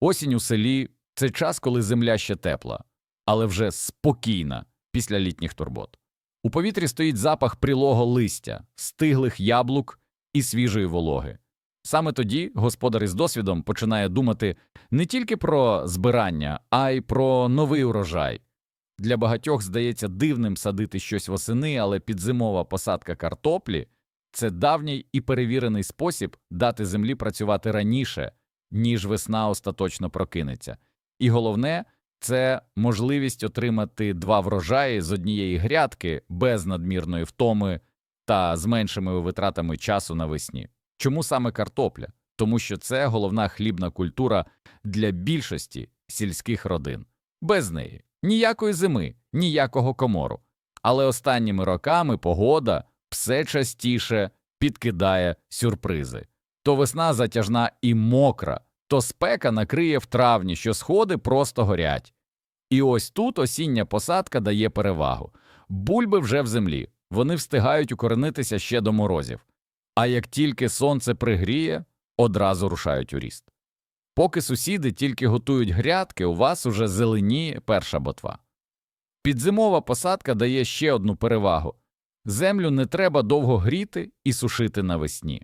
Осінь у селі це час, коли земля ще тепла, але вже спокійна після літніх турбот. У повітрі стоїть запах прілого листя, стиглих яблук і свіжої вологи. Саме тоді господар із досвідом починає думати не тільки про збирання, а й про новий урожай. Для багатьох здається дивним садити щось восени, але підзимова посадка картоплі це давній і перевірений спосіб дати землі працювати раніше, ніж весна остаточно прокинеться. І головне це можливість отримати два врожаї з однієї грядки без надмірної втоми та з меншими витратами часу навесні. Чому саме картопля? Тому що це головна хлібна культура для більшості сільських родин. Без неї ніякої зими, ніякого комору. Але останніми роками погода все частіше підкидає сюрпризи. То весна затяжна і мокра, то спека накриє в травні, що сходи просто горять. І ось тут осіння посадка дає перевагу. Бульби вже в землі, вони встигають укоренитися ще до морозів. А як тільки сонце пригріє, одразу рушають у ріст. Поки сусіди тільки готують грядки, у вас уже зеленіє перша ботва. Підзимова посадка дає ще одну перевагу землю не треба довго гріти і сушити навесні.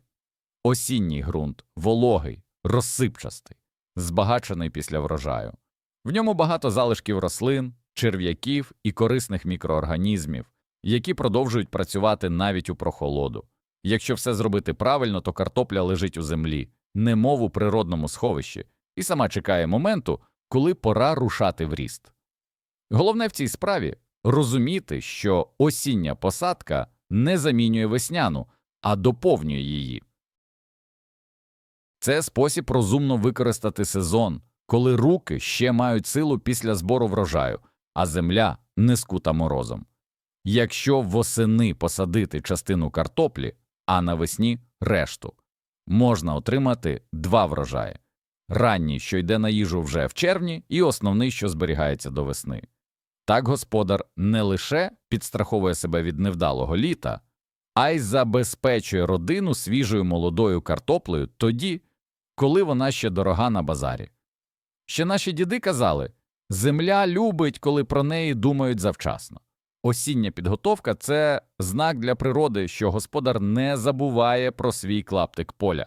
Осінній ґрунт вологий, розсипчастий, збагачений після врожаю. В ньому багато залишків рослин, черв'яків і корисних мікроорганізмів, які продовжують працювати навіть у прохолоду. Якщо все зробити правильно, то картопля лежить у землі, немов у природному сховищі, і сама чекає моменту, коли пора рушати в ріст. Головне в цій справі розуміти, що осіння посадка не замінює весняну, а доповнює її. Це спосіб розумно використати сезон, коли руки ще мають силу після збору врожаю, а земля не скута морозом. Якщо восени посадити частину картоплі, а навесні решту, можна отримати два врожаї ранній, що йде на їжу вже в червні, і основний, що зберігається до весни. Так господар не лише підстраховує себе від невдалого літа, а й забезпечує родину свіжою молодою картоплею тоді, коли вона ще дорога на базарі. Ще наші діди казали земля любить, коли про неї думають завчасно. Осіння підготовка це знак для природи, що господар не забуває про свій клаптик поля.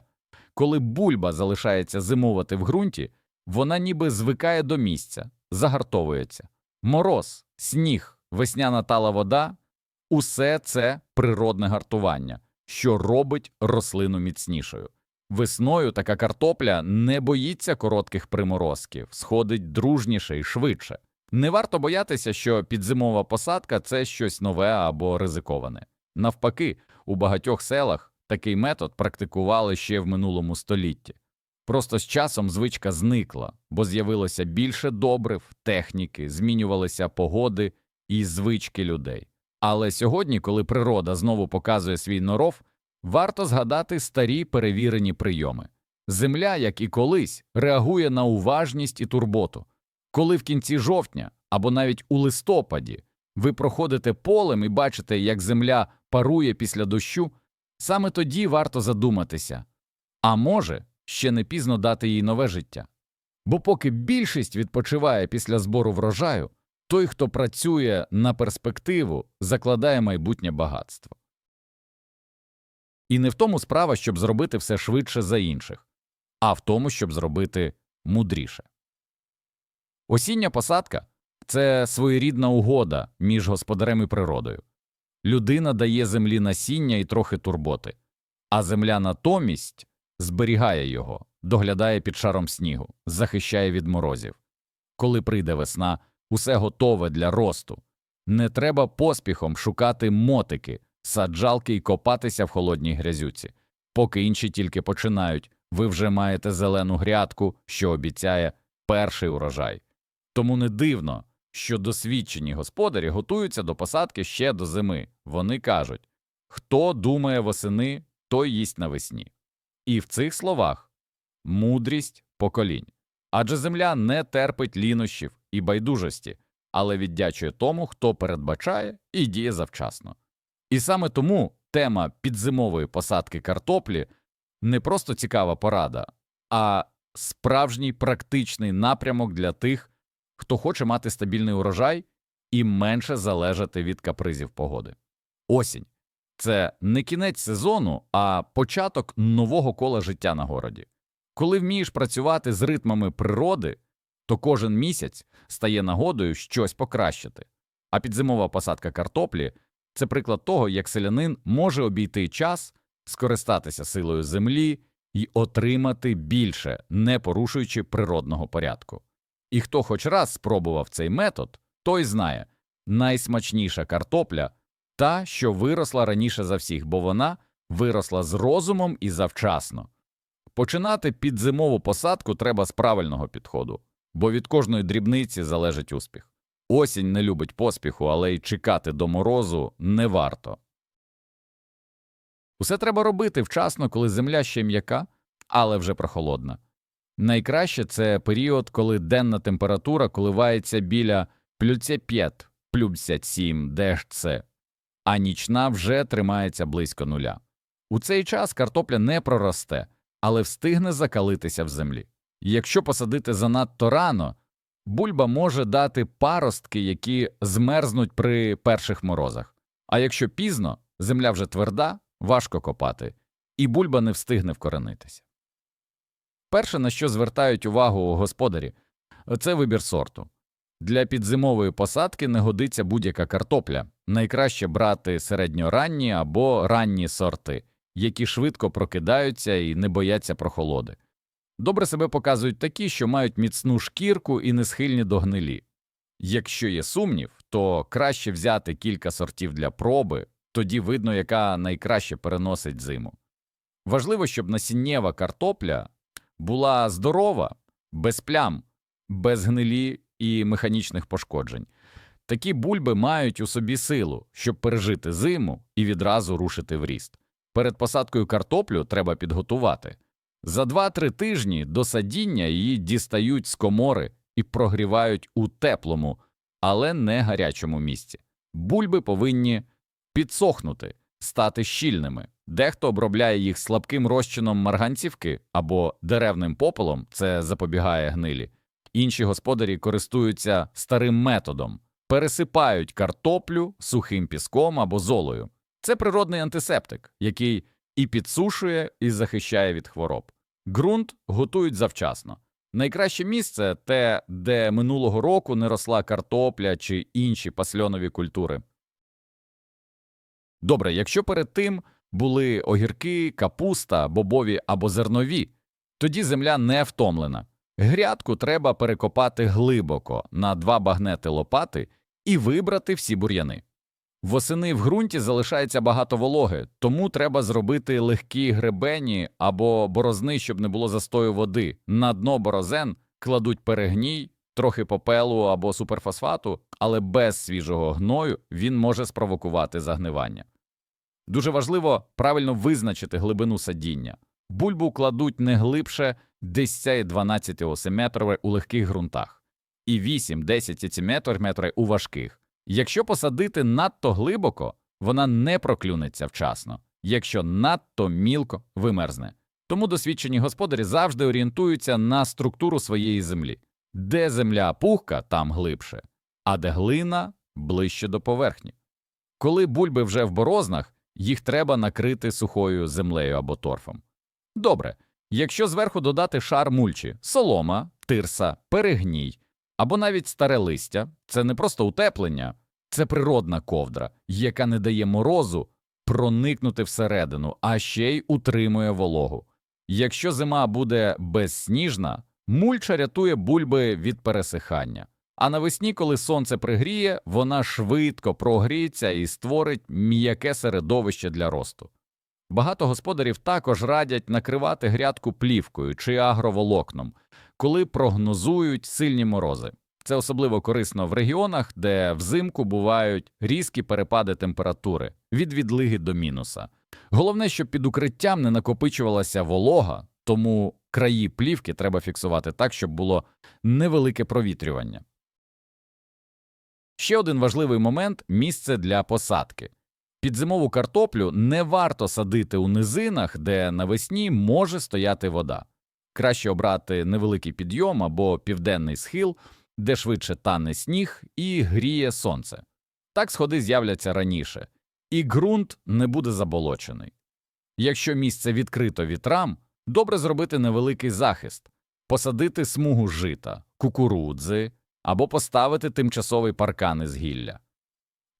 Коли бульба залишається зимувати в ґрунті, вона ніби звикає до місця, загартовується. Мороз, сніг, весняна тала вода усе це природне гартування, що робить рослину міцнішою. Весною така картопля не боїться коротких приморозків, сходить дружніше і швидше. Не варто боятися, що підзимова посадка це щось нове або ризиковане. Навпаки, у багатьох селах такий метод практикували ще в минулому столітті. Просто з часом звичка зникла, бо з'явилося більше добрив, техніки, змінювалися погоди і звички людей. Але сьогодні, коли природа знову показує свій норов, варто згадати старі перевірені прийоми. Земля, як і колись, реагує на уважність і турботу. Коли в кінці жовтня або навіть у листопаді ви проходите полем і бачите, як земля парує після дощу, саме тоді варто задуматися а може, ще не пізно дати їй нове життя. Бо поки більшість відпочиває після збору врожаю, той, хто працює на перспективу, закладає майбутнє багатство. І не в тому справа, щоб зробити все швидше за інших, а в тому, щоб зробити мудріше. Осіння посадка це своєрідна угода між господарем і природою. Людина дає землі насіння і трохи турботи, а земля натомість зберігає його, доглядає під шаром снігу, захищає від морозів. Коли прийде весна, усе готове для росту. Не треба поспіхом шукати мотики, саджалки і копатися в холодній грязюці. Поки інші тільки починають, ви вже маєте зелену грядку, що обіцяє перший урожай. Тому не дивно, що досвідчені господарі готуються до посадки ще до зими. Вони кажуть хто думає восени, той їсть навесні. І в цих словах мудрість поколінь. Адже земля не терпить лінощів і байдужості, але віддячує тому, хто передбачає і діє завчасно. І саме тому тема підзимової посадки картоплі не просто цікава порада, а справжній практичний напрямок для тих, хто хоче мати стабільний урожай і менше залежати від капризів погоди. Осінь це не кінець сезону, а початок нового кола життя на городі. Коли вмієш працювати з ритмами природи, то кожен місяць стає нагодою щось покращити. А підзимова посадка картоплі це приклад того, як селянин може обійти час, скористатися силою землі і отримати більше, не порушуючи природного порядку. І хто хоч раз спробував цей метод, той знає найсмачніша картопля та, що виросла раніше за всіх, бо вона виросла з розумом і завчасно. Починати підзимову посадку треба з правильного підходу, бо від кожної дрібниці залежить успіх. Осінь не любить поспіху, але й чекати до морозу не варто. Усе треба робити вчасно, коли земля ще м'яка, але вже прохолодна. Найкраще це період, коли денна температура коливається біля плюс 5, плюс 7 ДХЦ, а нічна вже тримається близько нуля. У цей час картопля не проросте, але встигне закалитися в землі. Якщо посадити занадто рано, бульба може дати паростки, які змерзнуть при перших морозах. А якщо пізно, земля вже тверда, важко копати, і бульба не встигне вкоренитися. Перше, на що звертають увагу господарі, це вибір сорту. Для підзимової посадки не годиться будь-яка картопля. Найкраще брати середньоранні або ранні сорти, які швидко прокидаються і не бояться прохолоди. Добре себе показують такі, що мають міцну шкірку і не схильні до гнилі. Якщо є сумнів, то краще взяти кілька сортів для проби, тоді видно, яка найкраще переносить зиму. Важливо, щоб насіннєва картопля була здорова, без плям, без гнилі і механічних пошкоджень. Такі бульби мають у собі силу, щоб пережити зиму і відразу рушити в ріст. Перед посадкою картоплю треба підготувати. За 2-3 тижні до садіння її дістають з комори і прогрівають у теплому, але не гарячому місці. Бульби повинні підсохнути, стати щільними. Дехто обробляє їх слабким розчином марганцівки або деревним попелом, це запобігає гнилі. Інші господарі користуються старим методом, пересипають картоплю сухим піском або золою. Це природний антисептик, який і підсушує, і захищає від хвороб. Ґрунт готують завчасно. Найкраще місце те, де минулого року не росла картопля чи інші пасльонові культури. Добре, якщо перед тим були огірки, капуста, бобові або зернові, тоді земля не втомлена. Грядку треба перекопати глибоко на два багнети лопати і вибрати всі бур'яни. Восени в ґрунті залишається багато вологи, тому треба зробити легкі гребені або борозни, щоб не було застою води. На дно борозен кладуть перегній, трохи попелу або суперфосфату, але без свіжого гною він може спровокувати загнивання. Дуже важливо правильно визначити глибину садіння. Бульбу кладуть не глибше 10-12 см у легких ґрунтах і 8-10 см у важких. Якщо посадити надто глибоко, вона не проклюнеться вчасно, якщо надто мілко вимерзне. Тому досвідчені господарі завжди орієнтуються на структуру своєї землі, де земля пухка, там глибше, а де глина ближче до поверхні. Коли бульби вже в борознах, їх треба накрити сухою землею або торфом. Добре, якщо зверху додати шар мульчі, солома, тирса, перегній або навіть старе листя, це не просто утеплення, це природна ковдра, яка не дає морозу проникнути всередину, а ще й утримує вологу. Якщо зима буде безсніжна, мульча рятує бульби від пересихання. А навесні, коли сонце пригріє, вона швидко прогріється і створить м'яке середовище для росту. Багато господарів також радять накривати грядку плівкою чи агроволокном, коли прогнозують сильні морози. Це особливо корисно в регіонах, де взимку бувають різкі перепади температури від відлиги до мінуса. Головне, щоб під укриттям не накопичувалася волога, тому краї плівки треба фіксувати так, щоб було невелике провітрювання. Ще один важливий момент місце для посадки. Підзимову картоплю не варто садити у низинах, де навесні може стояти вода. Краще обрати невеликий підйом або південний схил, де швидше тане сніг і гріє сонце. Так сходи з'являться раніше, і ґрунт не буде заболочений. Якщо місце відкрито вітрам, добре зробити невеликий захист, посадити смугу жита, кукурудзи або поставити тимчасовий паркан із гілля.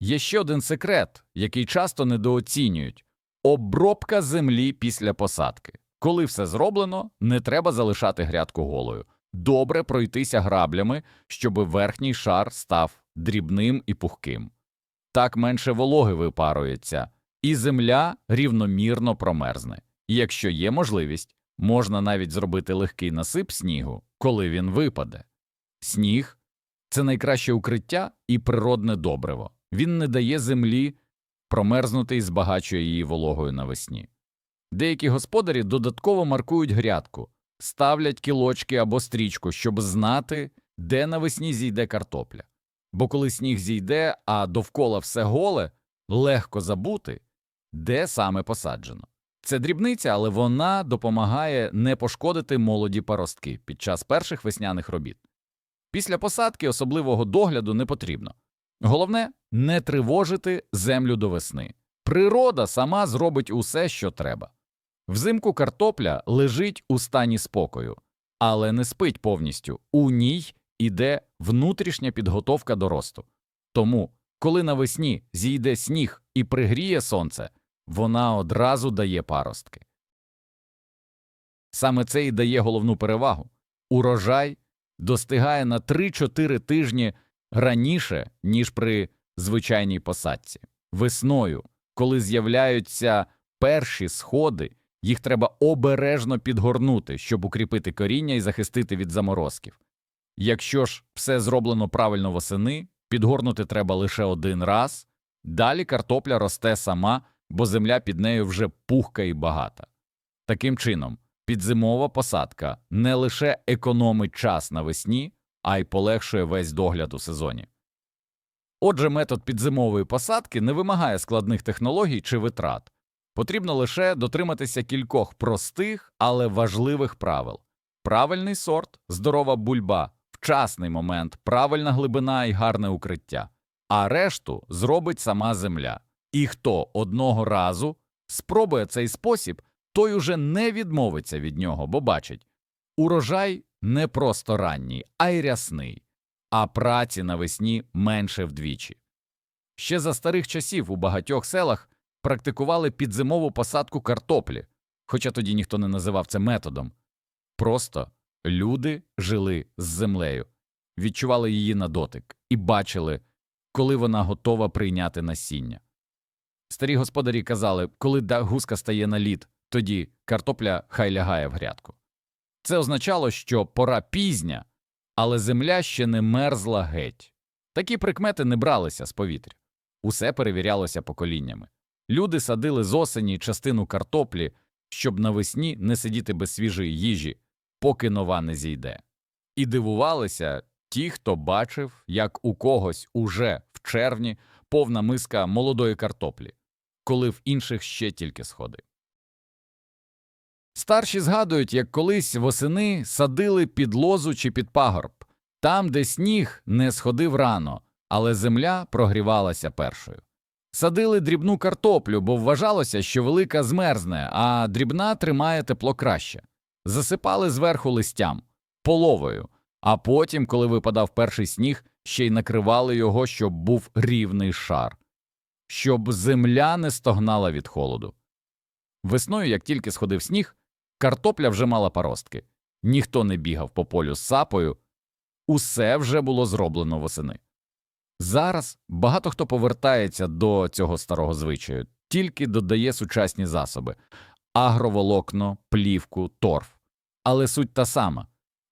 Є ще один секрет, який часто недооцінюють обробка землі після посадки. Коли все зроблено, не треба залишати грядку голою. Добре пройтися граблями, щоб верхній шар став дрібним і пухким. Так менше вологи випарується, і земля рівномірно промерзне. І якщо є можливість, можна навіть зробити легкий насип снігу, коли він випаде. Сніг це найкраще укриття і природне добриво. Він не дає землі промерзнути і збагачує її вологою навесні. Деякі господарі додатково маркують грядку, ставлять кілочки або стрічку, щоб знати, де навесні зійде картопля. Бо коли сніг зійде, а довкола все голе, легко забути, де саме посаджено. Це дрібниця, але вона допомагає не пошкодити молоді паростки під час перших весняних робіт. Після посадки особливого догляду не потрібно. Головне не тривожити землю до весни. Природа сама зробить усе, що треба. Взимку картопля лежить у стані спокою, але не спить повністю. У ній іде внутрішня підготовка до росту. Тому, коли навесні зійде сніг і пригріє сонце, вона одразу дає паростки. Саме це і дає головну перевагу урожай достигає на 3-4 тижні раніше, ніж при звичайній посадці. Весною, коли з'являються перші сходи, їх треба обережно підгорнути, щоб укріпити коріння і захистити від заморозків. Якщо ж все зроблено правильно восени, підгорнути треба лише один раз, далі картопля росте сама, бо земля під нею вже пухка і багата. Таким чином, підзимова посадка не лише економить час навесні, а й полегшує весь догляд у сезоні. Отже, метод підзимової посадки не вимагає складних технологій чи витрат. Потрібно лише дотриматися кількох простих, але важливих правил. Правильний сорт, здорова бульба, вчасний момент, правильна глибина і гарне укриття, а решту зробить сама земля. І хто одного разу спробує цей спосіб, той уже не відмовиться від нього, бо бачить урожай не просто ранній, а й рясний, а праці навесні менше вдвічі. Ще за старих часів у багатьох селах практикували підзимову посадку картоплі, хоча тоді ніхто не називав це методом. Просто люди жили з землею, відчували її на дотик і бачили, коли вона готова прийняти насіння. Старі господарі казали, коли гуска стає на лід, тоді картопля хай лягає в грядку. Це означало, що пора пізня, але земля ще не мерзла геть. Такі прикмети не бралися з повітря. Усе перевірялося поколіннями. Люди садили з осені частину картоплі, щоб навесні не сидіти без свіжої їжі, поки нова не зійде. І дивувалися ті, хто бачив, як у когось уже в червні повна миска молодої картоплі, коли в інших ще тільки сходи. Старші згадують, як колись восени садили під лозу чи під пагорб, там, де сніг не сходив рано, але земля прогрівалася першою. Садили дрібну картоплю, бо вважалося, що велика змерзне, а дрібна тримає тепло краще. Засипали зверху листям, половою, а потім, коли випадав перший сніг, ще й накривали його, щоб був рівний шар, щоб земля не стогнала від холоду. Весною, як тільки сходив сніг, картопля вже мала паростки. Ніхто не бігав по полю з сапою, усе вже було зроблено восени. Зараз багато хто повертається до цього старого звичаю, тільки додає сучасні засоби агроволокно, плівку, торф. Але суть та сама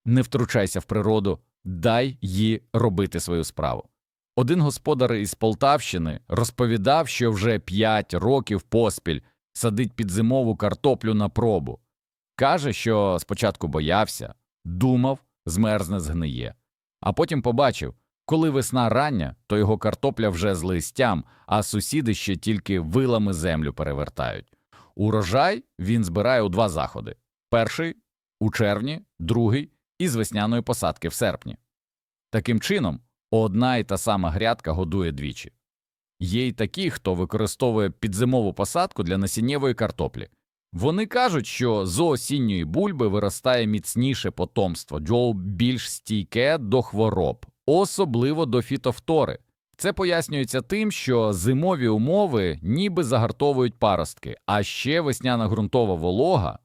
не втручайся в природу, дай їй робити свою справу. Один господар із Полтавщини розповідав, що вже п'ять років поспіль садить підзимову картоплю на пробу. Каже, що спочатку боявся, думав, змерзне згниє, а потім побачив, коли весна рання, то його картопля вже з листям, а сусіди ще тільки вилами землю перевертають. Урожай він збирає у два заходи. Перший у червні, другий із весняної посадки в серпні. Таким чином, одна і та сама грядка годує двічі. Є й такі, хто використовує підзимову посадку для насіннєвої картоплі. Вони кажуть, що з осінньої бульби виростає міцніше потомство, більш стійке до хвороб, особливо до фітофтори. Це пояснюється тим, що зимові умови ніби загартовують паростки, а ще весняна ґрунтова волога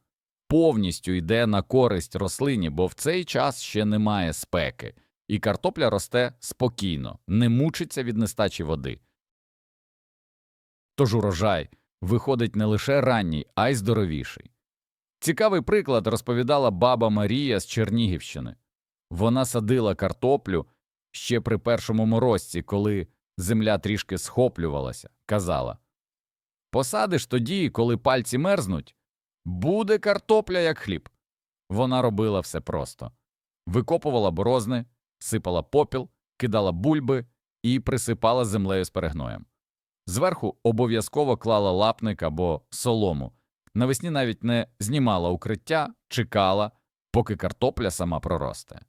повністю йде на користь рослині, бо в цей час ще немає спеки, і картопля росте спокійно, не мучиться від нестачі води. Тож урожай виходить не лише ранній, а й здоровіший. Цікавий приклад розповідала баба Марія з Чернігівщини. Вона садила картоплю ще при першому морозці, коли земля трішки схоплювалася, казала Посадиш тоді, коли пальці мерзнуть, буде картопля як хліб. Вона робила все просто викопувала борозни, сипала попіл, кидала бульби і присипала землею з перегноєм. Зверху обов'язково клала лапник або солому. Навесні навіть не знімала укриття, чекала, поки картопля сама проросте.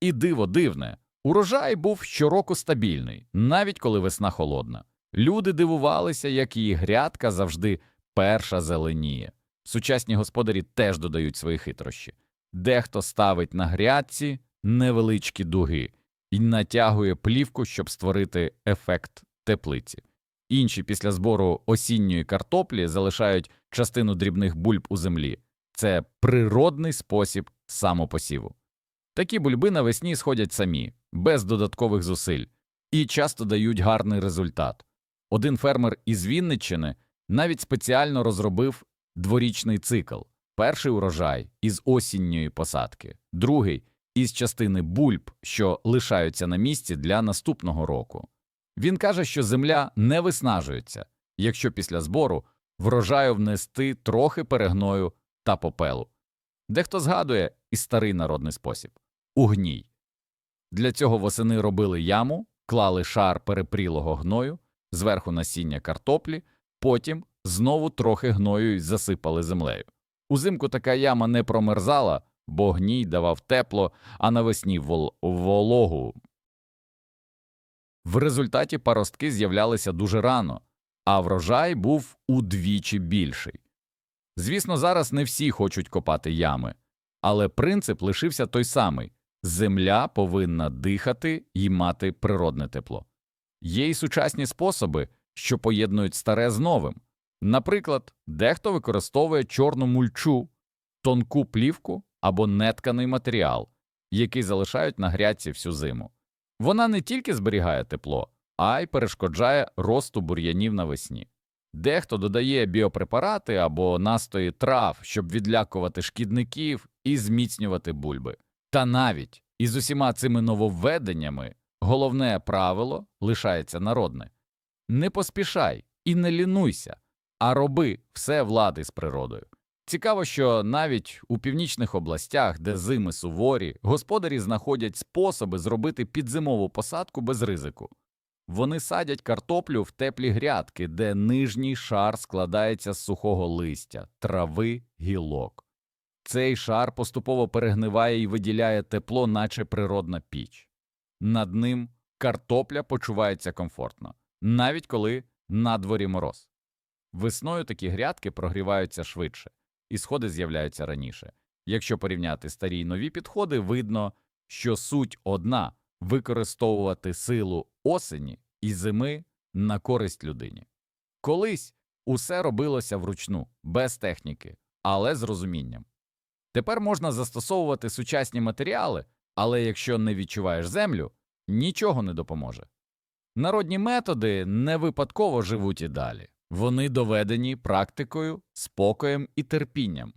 І диво дивне, урожай був щороку стабільний, навіть коли весна холодна. Люди дивувалися, як її грядка завжди перша зеленіє. Сучасні господарі теж додають свої хитрощі. Дехто ставить на грядці невеличкі дуги і натягує плівку, щоб створити ефект теплиці. Інші після збору осінньої картоплі залишають частину дрібних бульб у землі. Це природний спосіб самопосіву. Такі бульби навесні сходять самі, без додаткових зусиль, і часто дають гарний результат. Один фермер із Вінниччини навіть спеціально розробив дворічний цикл: перший урожай із осінньої посадки, другий із частини бульб, що лишаються на місці для наступного року. Він каже, що земля не виснажується, якщо після збору врожаю внести трохи перегною та попелу. Дехто згадує і старий народний спосіб угній. Для цього восени робили яму, клали шар перепрілого гною, зверху насіння картоплі, потім знову трохи гною й засипали землею. Узимку така яма не промерзала, бо гній давав тепло, а навесні вол вологу. В результаті паростки з'являлися дуже рано, а врожай був удвічі більший. Звісно, зараз не всі хочуть копати ями, але принцип лишився той самий земля повинна дихати і мати природне тепло. Є й сучасні способи, що поєднують старе з новим. Наприклад, дехто використовує чорну мульчу, тонку плівку або нетканий матеріал, який залишають на грядці всю зиму. Вона не тільки зберігає тепло, а й перешкоджає росту бур'янів навесні. Дехто додає біопрепарати або настої трав, щоб відлякувати шкідників і зміцнювати бульби. Та навіть із усіма цими нововведеннями головне правило лишається народне не поспішай і не лінуйся, а роби все влади з природою. Цікаво, що навіть у північних областях, де зими суворі, господарі знаходять способи зробити підзимову посадку без ризику. Вони садять картоплю в теплі грядки, де нижній шар складається з сухого листя, трави, гілок. Цей шар поступово перегниває і виділяє тепло, наче природна піч. Над ним картопля почувається комфортно, навіть коли на дворі мороз. Весною такі грядки прогріваються швидше, і сходи з'являються раніше. Якщо порівняти старі й нові підходи, видно, що суть одна використовувати силу осені і зими на користь людині. Колись усе робилося вручну, без техніки, але з розумінням. Тепер можна застосовувати сучасні матеріали, але якщо не відчуваєш землю, нічого не допоможе. Народні методи не випадково живуть і далі. Вони доведені практикою, спокоєм і терпінням.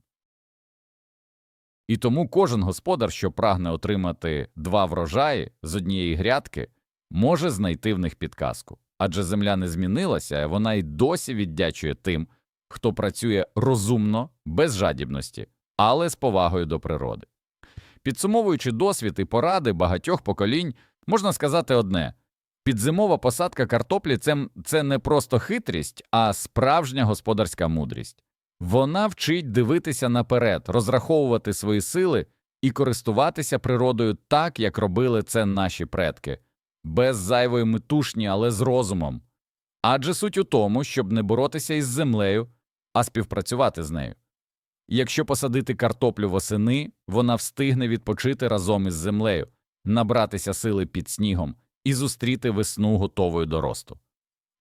І тому кожен господар, що прагне отримати два врожаї з однієї грядки, може знайти в них підказку. Адже земля не змінилася, а вона й досі віддячує тим, хто працює розумно, без жадібності, але з повагою до природи. Підсумовуючи досвід і поради багатьох поколінь, можна сказати одне підзимова посадка картоплі це, не просто хитрість, а справжня господарська мудрість. Вона вчить дивитися наперед, розраховувати свої сили і користуватися природою так, як робили це наші предки, без зайвої метушні, але з розумом. Адже суть у тому, щоб не боротися із землею, а співпрацювати з нею. Якщо посадити картоплю восени, вона встигне відпочити разом із землею, набратися сили під снігом і зустріти весну готовою до росту.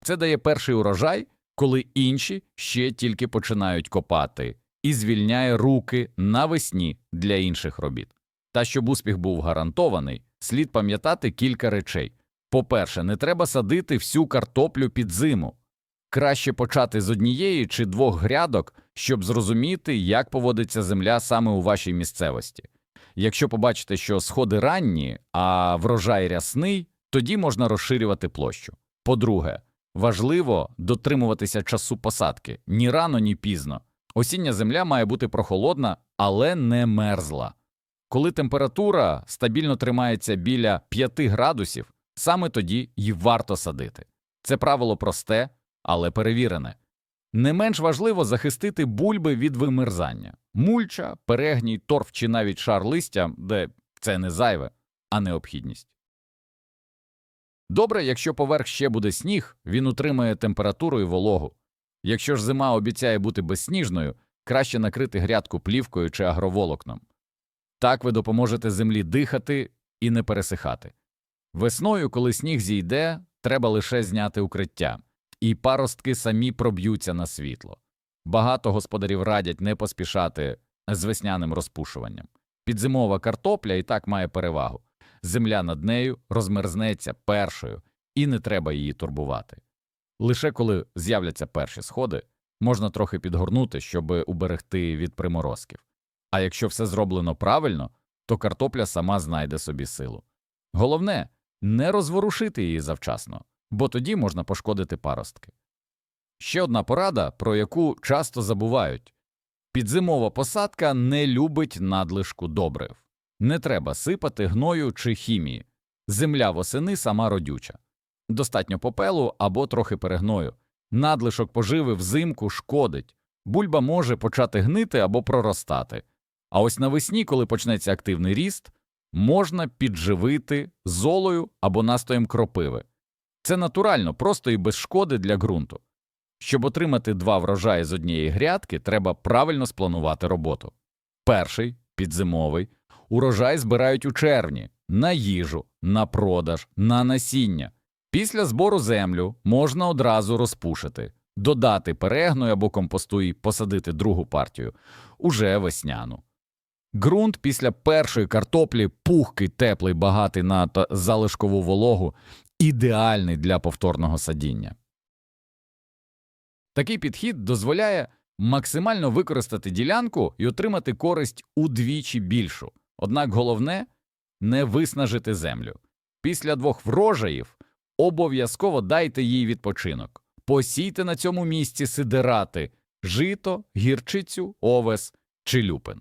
Це дає перший урожай, коли інші ще тільки починають копати, і звільняє руки навесні для інших робіт. Та щоб успіх був гарантований, слід пам'ятати кілька речей. По-перше, не треба садити всю картоплю під зиму. Краще почати з однієї чи двох грядок, щоб зрозуміти, як поводиться земля саме у вашій місцевості. Якщо побачите, що сходи ранні, а врожай рясний, тоді можна розширювати площу. По-друге, важливо дотримуватися часу посадки ні рано, ні пізно. Осіння земля має бути прохолодна, але не мерзла. Коли температура стабільно тримається біля 5 градусів, саме тоді й варто садити. Це правило просте, але перевірене. Не менш важливо захистити бульби від вимерзання. Мульча, перегній, торф чи навіть шар листя, де це не зайве, а необхідність. Добре, якщо поверх ще буде сніг, він утримає температуру і вологу. Якщо ж зима обіцяє бути безсніжною, краще накрити грядку плівкою чи агроволокном. Так ви допоможете землі дихати і не пересихати. Весною, коли сніг зійде, треба лише зняти укриття, і паростки самі проб'ються на світло. Багато господарів радять не поспішати з весняним розпушуванням. Підзимова картопля і так має перевагу. Земля над нею розмерзнеться першою, і не треба її турбувати. Лише коли з'являться перші сходи, можна трохи підгорнути, щоб уберегти від приморозків. А якщо все зроблено правильно, то картопля сама знайде собі силу. Головне не розворушити її завчасно, бо тоді можна пошкодити паростки. Ще одна порада, про яку часто забувають підзимова посадка не любить надлишку добрив. Не треба сипати гною чи хімії. Земля восени сама родюча. Достатньо попелу або трохи перегною. Надлишок поживи взимку шкодить. Бульба може почати гнити або проростати. А ось навесні, коли почнеться активний ріст, можна підживити золою або настоєм кропиви. Це натурально, просто і без шкоди для ґрунту. Щоб отримати два врожаї з однієї грядки, треба правильно спланувати роботу. Перший підзимовий урожай збирають у червні на їжу, на продаж, на насіння. Після збору землю можна одразу розпушити, додати перегною або компосту і посадити другу партію уже весняну. Ґрунт після першої картоплі пухкий, теплий, багатий на залишкову вологу, ідеальний для повторного садіння. Такий підхід дозволяє максимально використати ділянку і отримати користь удвічі більшу. Однак головне не виснажити землю. Після двох врожаїв обов'язково дайте їй відпочинок. Посійте на цьому місці сидерати, жито, гірчицю, овес чи люпин.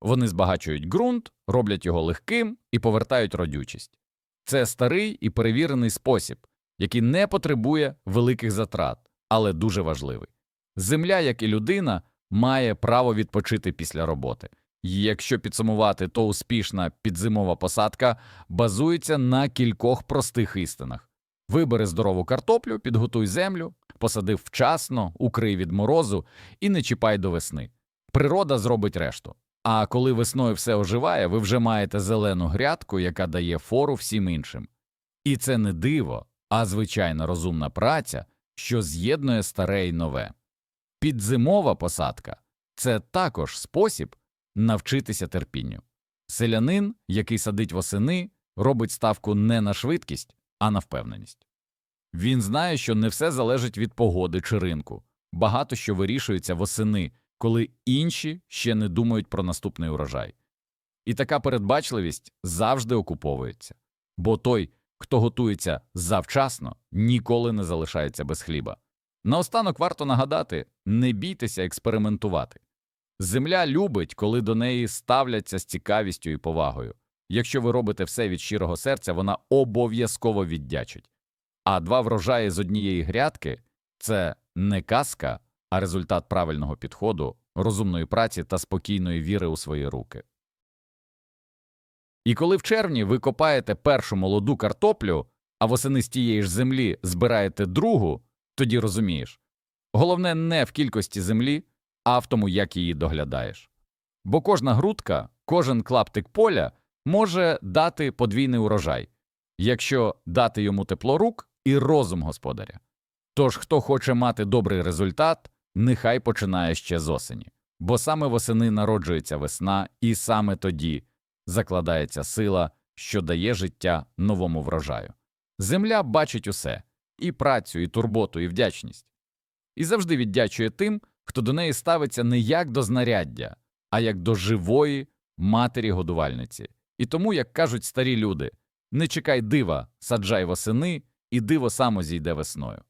Вони збагачують ґрунт, роблять його легким і повертають родючість. Це старий і перевірений спосіб, який не потребує великих затрат, але дуже важливий. Земля, як і людина, має право відпочити після роботи. І якщо підсумувати, то успішна підзимова посадка базується на кількох простих істинах. Вибери здорову картоплю, підготуй землю, посадив вчасно, укрий від морозу і не чіпай до весни. Природа зробить решту. А коли весною все оживає, ви вже маєте зелену грядку, яка дає фору всім іншим. І це не диво, а звичайна розумна праця, що з'єднує старе й нове. Підзимова посадка це також спосіб навчитися терпінню. Селянин, який садить восени, робить ставку не на швидкість, а на впевненість. Він знає, що не все залежить від погоди чи ринку, багато що вирішується восени, коли інші ще не думають про наступний урожай. І така передбачливість завжди окуповується, бо той, хто готується завчасно, ніколи не залишається без хліба. Наостанок варто нагадати не бійтеся експериментувати. Земля любить, коли до неї ставляться з цікавістю і повагою. Якщо ви робите все від щирого серця, вона обов'язково віддячить. А два врожаї з однієї грядки це не казка, а результат правильного підходу, розумної праці та спокійної віри у свої руки. І коли в червні ви копаєте першу молоду картоплю, а восени з тієї ж землі збираєте другу, тоді розумієш головне не в кількості землі, а в тому, як її доглядаєш. Бо кожна грудка, кожен клаптик поля може дати подвійний урожай, якщо дати йому тепло рук і розум господаря. Тож, хто хоче мати добрий результат, нехай починає ще з осені, бо саме восени народжується весна, і саме тоді закладається сила, що дає життя новому врожаю. Земля бачить усе і працю, і турботу, і вдячність, і завжди віддячує тим, хто до неї ставиться не як до знаряддя, а як до живої матері-годувальниці. І тому, як кажуть старі люди, не чекай дива, саджай восени, і диво само зійде весною.